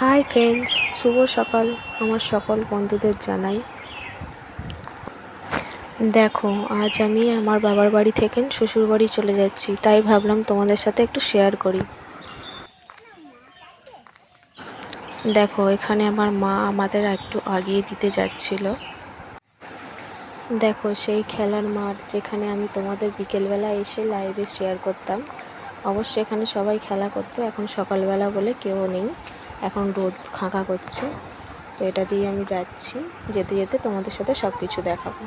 Hi friends, শুভ সকাল। আমার সকল বন্ধুদের জানাই। দেখো, আজ আমি আমার বাবার বাড়ি থেকে শ্বশুর বাড়ি চলে যাচ্ছি, তাই ভাবলাম তোমাদের সাথে একটু শেয়ার করি। দেখো, এখানে আমার মা আমাদের একটু আগিয়ে দিতে যাচ্ছিল। দেখো, সেই খেলার মাঠ যেখানে আমি তোমাদের বিকেলবেলা এসে লাইভে শেয়ার করতাম। অবশ্যই এখানে সবাই খেলা করতো, এখন সকালবেলা বলে কেউ নেই। এখন রোদ খাঁকা করছে। তো এটা দিয়ে আমি যাচ্ছি। যেতে যেতে তোমাদের সাথে সব কিছু দেখাবো।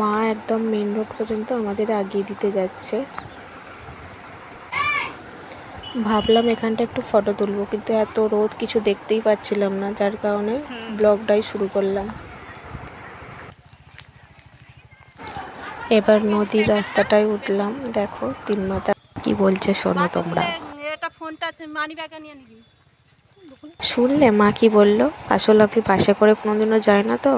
মা একদম মেন রোড পর্যন্ত আমাদের আগিয়ে দিতে যাচ্ছে। ভাবলাম এখানটা একটু ফটো তুলবো কিন্তু এত রোদ কিছু দেখতেই পাচ্ছিলাম না যার কারণে ব্লগটাই শুরু করলাম। এবার নদীর রাস্তাটায় উঠলাম। দেখো তিন মাথা কি বলছে শোনো তোমরা। ফোনটা মানি ব্যাগে নিয়ে নিবি। শুনলে মা কি বলল? আসলে আমি বাসে করে কোনোদিনও যাই না তো?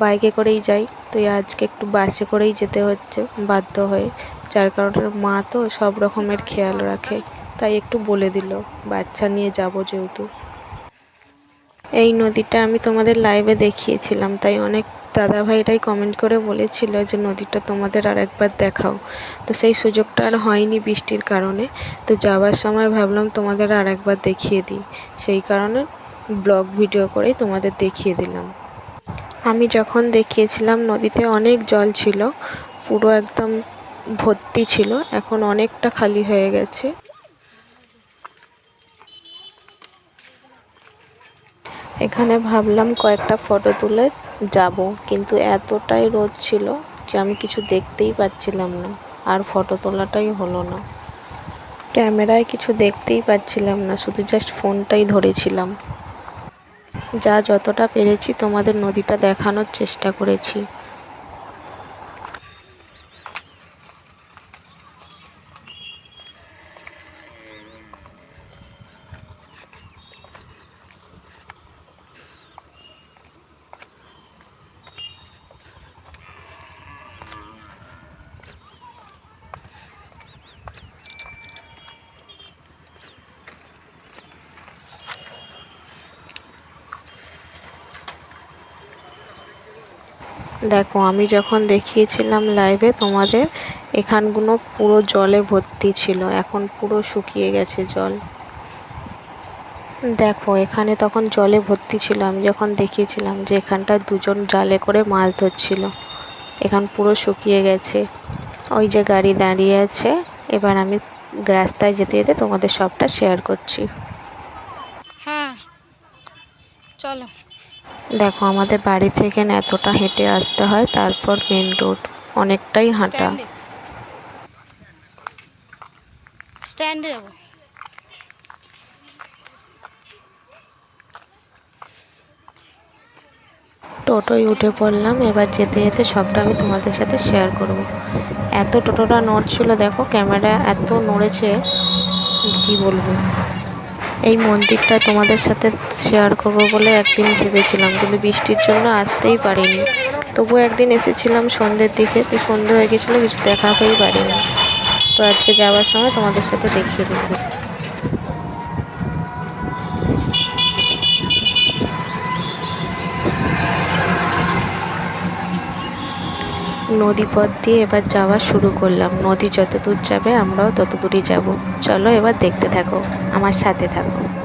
বাইকে করেই যাই। তো আজকে একটু বাসে করেই যেতে হচ্ছে, বাধ্য হয়ে। যার কারণে মা তো সব রকমের খেয়াল রাখে। তাই একটু বলে দিল, বাচ্চা নিয়ে যাব যেহেতু। এই নদীটা আমি তোমাদের লাইভে দেখিয়েছিলাম, তাই অনেক দাদা ভাইরাই কমেন্ট করে বলেছিল যে, নদীটা তোমাদের আর একবার দেখাও। তো সেই সুযোগটা আর হয়নি বৃষ্টির কারণে। তো যাওয়ার সময় ভাবলাম তোমাদের আর একবার দেখিয়ে দিই। সেই কারণে ব্লগ ভিডিও করেই তোমাদের দেখিয়ে দিলাম। আমি যখন দেখিয়েছিলাম নদীতে অনেক জল ছিল, পুরো একদম ভর্তি ছিল, এখন অনেকটা খালি হয়ে গেছে। এখানে ভাবলাম কয়েকটা ফটো তুলে যাব, কিন্তু এতটাই রোদ ছিল যে আমি কিছু দেখতেই পাচ্ছিলাম না, আর ফটো তোলাটাই হলো না। ক্যামেরায় কিছু দেখতেই পাচ্ছিলাম না, শুধু জাস্ট ফোনটাই ধরেছিলাম। যা যতটা পেরেছি তোমাদের নদীটা দেখানোর চেষ্টা করেছি। দেখো, আমি যখন দেখিয়েছিলাম লাইভে তোমাদের এখানগুলো পুরো জলে ভর্তি ছিল। এখন পুরো শুকিয়ে গেছে জল। দেখো, এখানে তখন জলে ভর্তি ছিল। আমি যখন দেখিয়েছিলাম যে এখানটা দুজন জালে করে মাছ ধরছিল, এখান পুরো শুকিয়ে গেছে। ওই যে গাড়ি দাঁড়িয়ে আছে, এবার আমি রাস্তায় যেতে যেতে তোমাদের সবটা শেয়ার করছি। হ্যাঁ চলো। দেখো আমাদের বাড়ি থেকে এতটা হেঁটে আসতে হয় তারপর মেন রোড অনেকটাই হাঁটা। স্ট্যান্ডে স্ট্যান্ডে যাব। টোটোয় উঠে পড়লাম এবার যেতে যেতে সবটা আমি তোমাদের সাথে শেয়ার করব। এত টোটোটা নড়ছিল দেখো ক্যামেরা এত নড়েছে কি বলব? এই মন্দিরটা তোমাদের সাথে শেয়ার করব বলে একদিন ভেবেছিলাম, কিন্তু বৃষ্টির জন্য আসতেই পারিনি। তবু একদিন এসেছিলাম সন্ধ্যের দিকে, তো সন্ধ্যে হয়ে গেছিল, কিছু দেখাতেই পারিনি। তো আজকে যাওয়ার সময় তোমাদের সাথে দেখিয়ে দেবো। নদী পথ দিয়ে এবার যাওয়া শুরু করলাম। নদী যত দূর যাবে আমরাও তত দূরই যাব। চলো এবার দেখতে থাকো, আমার সাথে থাকো।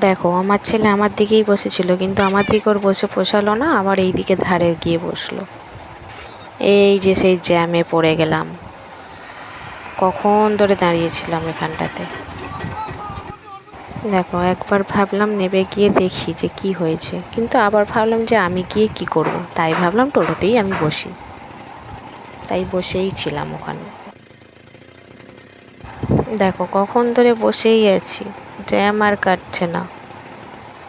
দেখো, আমার ছেলে আমার দিকেই বসেছিল, কিন্তু আমার দিকে ওর বসে পোষালো না, আবার এই দিকে ধারে গিয়ে বসল। এই যে সেই জ্যামে পড়ে গেলাম। কখন ধরে দাঁড়িয়েছিলাম এখানটাতে? দেখো, একবার ভাবলাম নেবে গিয়ে দেখি যে কি হয়েছে। কিন্তু আবার ভাবলাম যে আমি গিয়ে কি করব? তাই ভাবলাম টোটোতেই আমি বসি। তাই বসেই ছিলাম ওখানে। দেখো, কখন ধরে বসেই আছি। জ্যাম আর কাটছে না।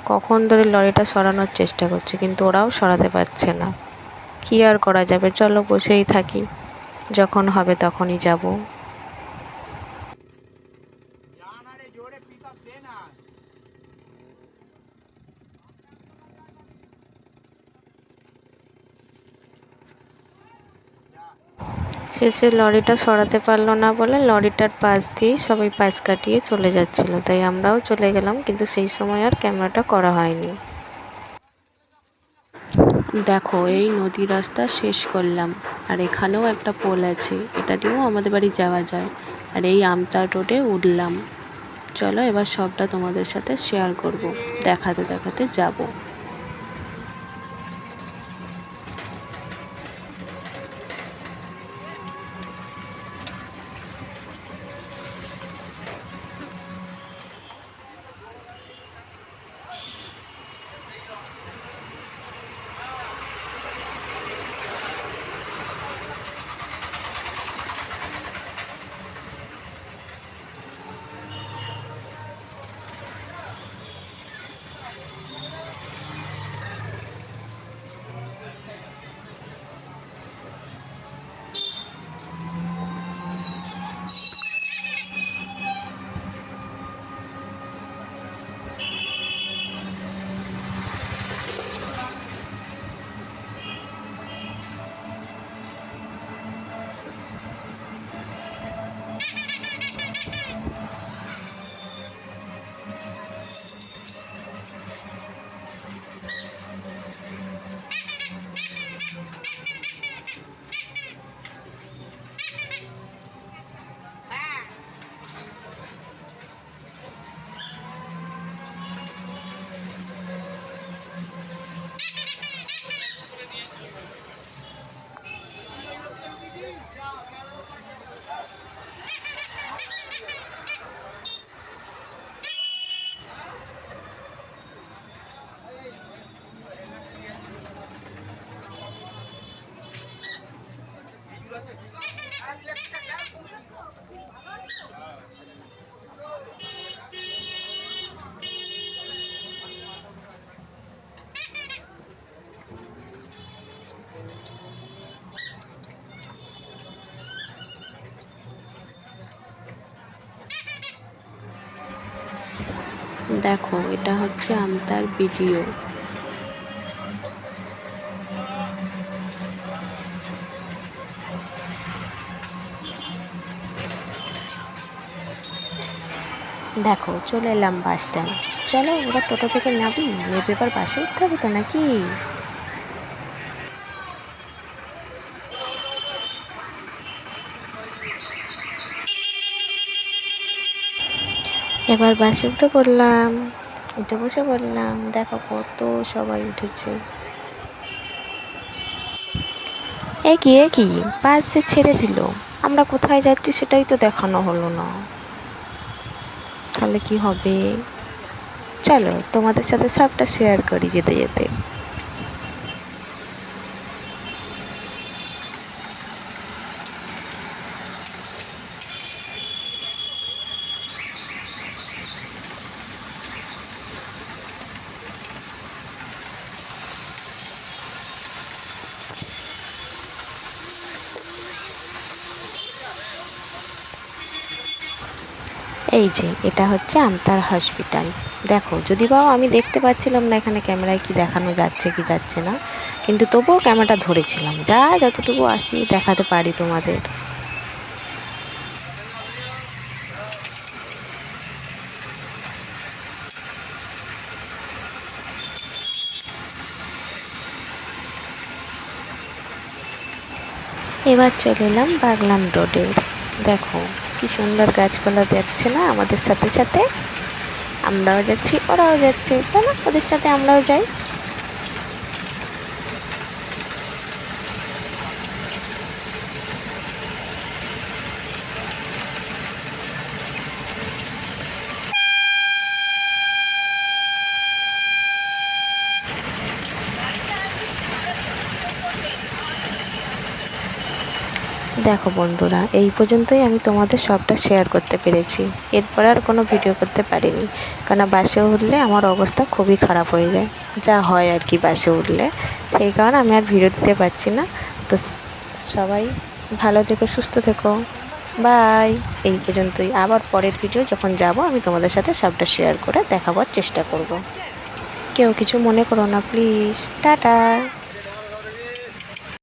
কখন ধরে লরিটা সরানোর চেষ্টা করছে, কিন্তু ওরাও সরাতে পারছে না। কি আর করা যাবে? চলো বসেই থাকি। যখন হবে তখনই যাব। শেষে লরিটা সরাতে পারল না বলে লরিটার পাশ দিয়েই সবাই পাশ কাটিয়ে চলে যাচ্ছিল। তাই আমরাও চলে গেলাম, কিন্তু সেই সময় আর ক্যামেরাটা করা হয়নি। দেখো, এই নদী রাস্তা শেষ করলাম। আর এখানেও একটা পোল আছে, এটা দিয়েও আমাদের বাড়ি যাওয়া যায়। আর এই আমতা রোডে উঠলাম। চলো এবার সবটা তোমাদের সাথে শেয়ার করব। দেখাতে দেখাতে যাব। দেখো, এটা হচ্ছে আমতার ভিডিও। দেখো, চলে এলাম বাস স্ট্যান্ড। চলো, এবার টোটো থেকে নামি, নেবে এবার বাসে উঠতে হবে তো নাকি? এবার বাসে উঠে পড়লাম, উঠে বসে পড়লাম, দেখো কত সবাই উঠেছে। এ কি এ কি? বাস যে ছেড়ে দিল, আমরা কোথায় যাচ্ছি সেটাই তো দেখানো হলো না। তাহলে কি হবে? চলো তোমাদের সাথে সবটা শেয়ার করি যেতে যেতে। এই যে, এটা হচ্ছে আমতার হসপিটাল। দেখো যদি বাও আমি দেখতে পাচ্ছিলাম না এখানে ক্যামেরায় কি দেখানো যাচ্ছে কি যাচ্ছে না, কিন্তু তবুও ক্যামেরাটা ধরেছিলাম। যা যতটুকু আসি দেখাতে পারি তোমাদের। এবার চলে এলাম বাগলান রোডে দেখো কি সুন্দর গাছপালা দেখছে না আমাদের সাথে সাথে? আমরাও যাচ্ছি, ওরাও যাচ্ছে। চলো ওদের সাথে আমরাও যাই। দেখো বন্ধুরা, এই পর্যন্তই আমি তোমাদের সবটা শেয়ার করতে পেরেছি। এরপর আর কোনো ভিডিও করতে পারিনি কারণ বাসে উঠলে আমার অবস্থা খুবই খারাপ হয়ে যায়। যা হয় আর কি বাসে উঠলে, সেই কারণে আমি আর ভিডিও দিতে পারছি না। তো সবাই ভালো থেকো, সুস্থ থেকো। বাই এই পর্যন্তই। আবার পরের ভিডিও যখন যাব, আমি তোমাদের সাথে সবটা শেয়ার করে দেখাবার চেষ্টা করব। কেউ কিছু মনে করো না প্লিজ টাটা।